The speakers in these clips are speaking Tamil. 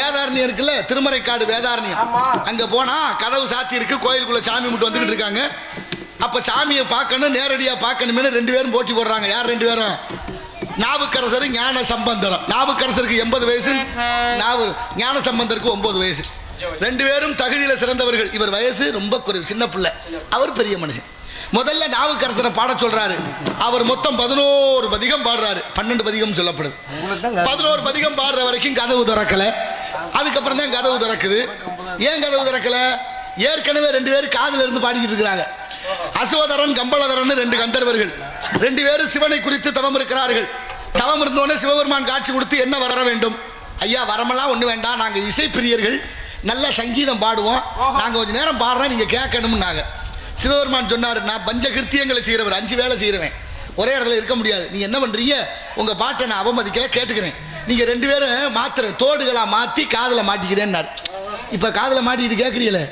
வேதாரண்யம் இருக்குல்ல திருமறைக்காடு வேதாரண்யம். அங்க போனா கதவு சாத்தி இருக்கு கோயிலுக்குள்ள சாமி மட்டும் வந்துகிட்டு இருக்காங்க. அப்ப சாமியை பார்க்கணும் நேரடியா பார்க்கணுமே ரெண்டு பேரும் போட்டி போடுறாங்க. யார் ரெண்டு பேரும்? நாவுக்கரசர் ஞான சம்பந்தரம் நாவுக்கரசருக்கு எண்பது வயசு நாவு ஞான சம்பந்தருக்கு ஒன்பது வயசு. ரெண்டு பேரும் தகுதியில சிறந்தவர்கள். இவர் வயசு ரொம்ப குறைவு சின்ன பிள்ளை. அவர் பெரிய மனுஷன். முதல்ல நாவுக்கரசரை பாட சொல்றாரு. அவர் மொத்தம் பதினோரு பதிகம் பாடுறாரு. பன்னெண்டு பதிகம் சொல்லப்படுது. பதினோரு பதிகம் பாடுற வரைக்கும் கதவு திறக்கல. அதுக்கப்புறம் தான் கதவு திறக்குது. ஏன் கதவு திறக்கல? ஏற்கனவே ரெண்டு பேரும் காதில் இருந்து பாடிக்கிட்டு இருக்கிறாங்க. அசுவதரன் கம்பளதரன் ரெண்டு கந்தர்வர்கள். ரெண்டு பேரும் சிவனை குறித்து தவம் இருக்கிறார்கள். தவம் இருந்தோடனே சிவபெருமான் காட்சி கொடுத்து என்ன வர வேண்டும்? ஐயா வரமெல்லாம் ஒன்று வேண்டாம். நாங்கள் இசைப்பிரியர்கள் நல்ல சங்கீதம் பாடுவோம். நாங்கள் கொஞ்ச நேரம் பாடுறோம் நீங்கள் கேட்கணும்னாங்க. சிவபெருமான் சொன்னார் நான் பஞ்ச கிருத்தியங்களை செய்கிறவர் அஞ்சு வேலை செய்கிறவன் ஒரே இடத்துல இருக்க முடியாது. நீங்கள் என்ன பண்ணுறீங்க உங்கள் பாட்டை நான் அவமதிக்க கேட்டுக்கிறேன். நீங்க ரெண்டு பேரும் மாத்திர தோடுகளா மாத்தி காதுல மாட்டிக்கிறேன்னாரு இப்ப காதுல மாட்டிக்கிட்டு கேக்குறீங்களே?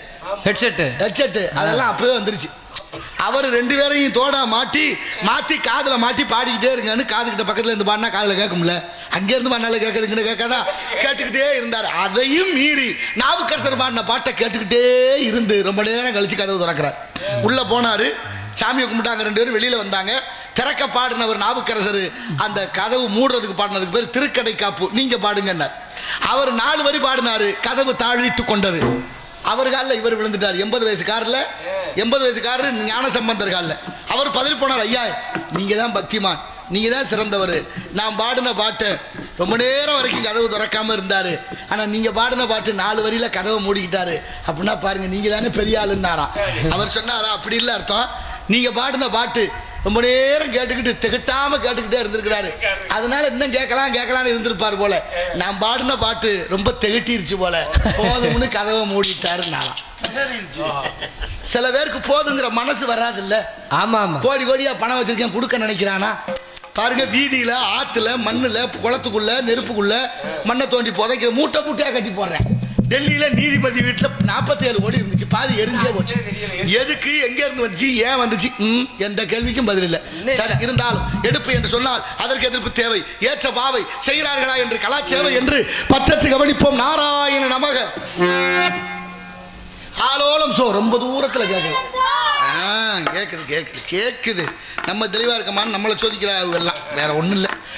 ஹெட்செட்டு ஹெட்செட் அதெல்லாம் அப்பவே வந்துருச்சு. அவர் ரெண்டு பேரையும் தோடா மாட்டி மாத்தி காதுல மாட்டி பாடிக்கிட்டே இருங்கன்னு காதுகிட்ட பக்கத்துல இருந்து பாடினா காதுல கேட்கும்ல? அங்கே இருந்து பாடினால கேட்கறதுங்கன்னு கேட்காதா? கேட்டுக்கிட்டே இருந்தார். அதையும் மீறி நாவுக்கரசர் பாடின பாட்டை கேட்டுக்கிட்டே இருந்து ரொம்ப நேரம் கழிச்சு கதவு திறக்கிறார். உள்ள போனாரு. சாமியை கும்பிட்டாங்க ரெண்டு பேரும். வெளியில வந்தாங்க. திறக்க பாடினவர் நாவுக்கரசர். அந்த கதவு மூடுறதுக்கு பாடினதுக்கு பேர் திருக்கடை காப்பு. நீங்க பாடுங்கன்னார். அவர் நாலு வரி பாடினாரு கதவு தாழிட்டு கொண்டது. அவர் காலில் இவர் விழுந்துட்டார். எண்பது வயசு காரில்? எண்பது வயசு காரு ஞான சம்பந்தர் காலில். அவர் பதில் போனார் ஐயா நீங்க தான் பக்திமான். நீங்க தான் சிறந்தவர். நான் பாடின பாட்டை ரொம்ப நேரம் வரைக்கும் கதவு திறக்காம இருந்தாரு. ஆனா நீங்க பாடின பாட்டு நாலு வரியில கதவை மூடிக்கிட்டாரு. அப்படின்னா பாருங்க நீங்க தானே பெரிய ஆளுன்னாராம். அவர் சொன்னாரா? அப்படி இல்லை அர்த்தம். நீங்க பாடின பாட்டு ரொம்ப நேரம் கேட்டுக்கிட்டு திகட்டாம கேட்டுக்கிட்டே இருந்திருக்கிறாரு. அதனால இன்னும் கேட்கலாம் கேட்கலாம்னு இருந்திருப்பார் போல. நான் பாடின பாட்டு ரொம்ப திகட்டிருச்சு போல. போதும்னு கதவை மூடிட்டாருன்னாலாம். சில பேருக்கு போதுங்கிற மனசு வராது இல்ல ஆமா ஆமா. கோடி கோடியா பணம் வச்சிருக்கேன் கொடுக்க நினைக்கிறானா? பாருங்க வீதியில ஆத்துல மண்ணுல குளத்துக்குள்ள நெருப்புக்குள்ள மண்ணை தோண்டி புதைக்கிற மூட்டை மூட்டையா கட்டி போடுறேன். டெல்லியில நீதிபதி வீட்டுல 47 ஏழு கோடி இருந்துச்சு. பாதி எரிஞ்சே போச்சு. எதுக்கு எங்க இருந்து வந்துச்சு? ஏன் வந்துச்சு? ம், எந்த கேள்விக்கும் பதில் இல்ல. சரி இருந்தாலும் எடுப்பு என்று சொன்னால் அதற்கு எதிர்ப்பு தேவை. ஏற்ற பாவை செய்கிறார்களா என்று கலாச்சேவை என்று பற்றற்று கவனிப்போம். நாராயண நமக. ஆலோலம் சோ ரொம்ப தூரத்துல கேட்குது ஆ கேட்குது கேட்குது கேட்குது நம்ம தெளிவாக இருக்கமான்னு நம்மளை சோதிக்கிறாங்க எல்லாம் வேற ஒன்றும் இல்லை.